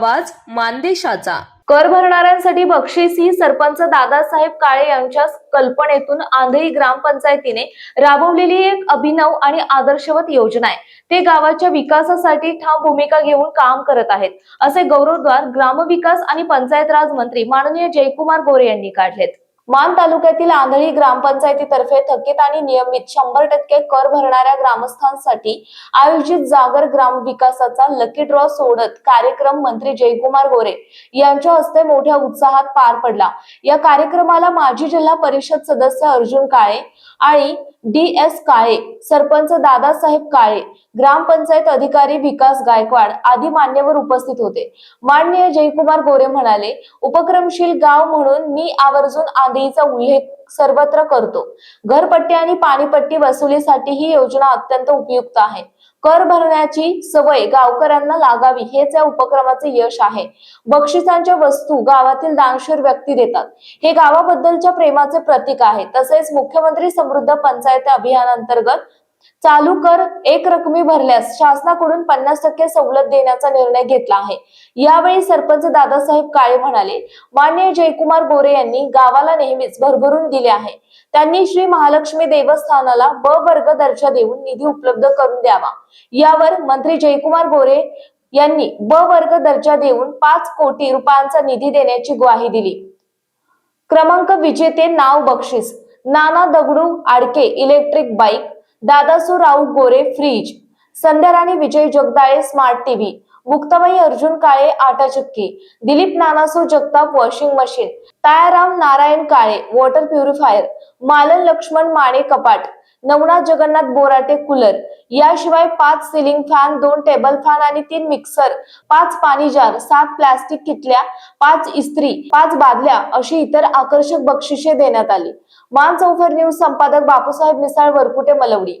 आवाज मानदेशाचा. कर भरणाऱ्यांसाठी बक्षीस ही सरपंच दादासाहेब काळे यांच्या कल्पनेतून आंधळी ग्रामपंचायतीने राबवलेली एक अभिनव आणि आदर्शवत योजना आहे. ते गावाच्या विकासासाठी ठाम भूमिका घेऊन काम करत आहेत. असे गौरवद्वार ग्रामविकास आणि पंचायत राज मंत्री माननीय जयकुमार गोरे यांनी काढलेत. मान तालुक्यातील आंधळी ग्रामपंचायतीतर्फे थकीत आणि नियमित शंभर टक्के कर भरणाऱ्या ग्रामस्थांसाठी आयोजित जागर ग्राम विकासाचा लकी ड्रॉ सोडत कार्यक्रम मंत्री जयकुमार गोरे यांच्या हस्ते मोठ्या उत्साहात पार पडला. या कार्यक्रमाला माजी जिल्हा परिषद सदस्य अर्जुन काळे आणि डी एस काळे सरपंच दादासाहेब काळे ग्रामपंचायत अधिकारी विकास गायकवाड आदी मान्यवर उपस्थित होते. माननीय जयकुमार गोरे म्हणाले उपक्रमशील गाव म्हणून मी आवर्जून आंधळीचा उल्लेख सर्वत्र करतो. घरपट्टी आणि पाणीपट्टी वसुलीसाठी ही योजना अत्यंत उपयुक्त आहे. कर भरण्याची सवय गावकऱ्यांना लागावी हेच या उपक्रमाचे यश आहे. बक्षिसांच्या वस्तू गावातील दानशूर व्यक्ती देतात. हे गावाबद्दलच्या प्रेमाचे प्रतीक आहे. तसेच मुख्यमंत्री समृद्ध पंचायत अभियानांतर्गत चालू कर एक रकमी भरल्यास शासनाकडून पन्नास टक्के सवलत देण्याचा निर्णय घेतला आहे. यावेळी सरपंच दादासाहेब काळे म्हणाले मान्य जयकुमार गोरे यांनी गावाला नेहमीच भरभरून दिले आहे. त्यांनी श्री महालक्ष्मी देवस्थानाला ब वर्ग दर्जा देऊन निधी उपलब्ध करून द्यावा. यावर मंत्री जयकुमार गोरे यांनी ब वर्ग दर्जा देऊन पाच कोटी रुपयांचा निधी देण्याची ग्वाही दिली. क्रमांक विजेते नाव बक्षीस Nana Dagdu Adke electric bike Dada Sural Gore Frid, Sandhyarani Vijay Jagdale smart TV. Muktabai Arjun Kale आटा चक्की. Dilip Nanaso Jagtap washing machine. Tayaram Narayan Kale water purifier. Malan Laxman Mane कपाट. नवनाथ जगन्नाथ बोराटे कूलर. याशिवाय पाच ceiling fan दोन table fan आणि तीन mixer पाच पाणी जार सात प्लास्टिक किटल्या पाच इस्त्री पाच बादल्या अशी इतर आकर्षक बक्षिसे देण्यात आली. मान चौफर न्यूज संपादक बापूसाहेब मिसाळ वरकुटे मलवडी.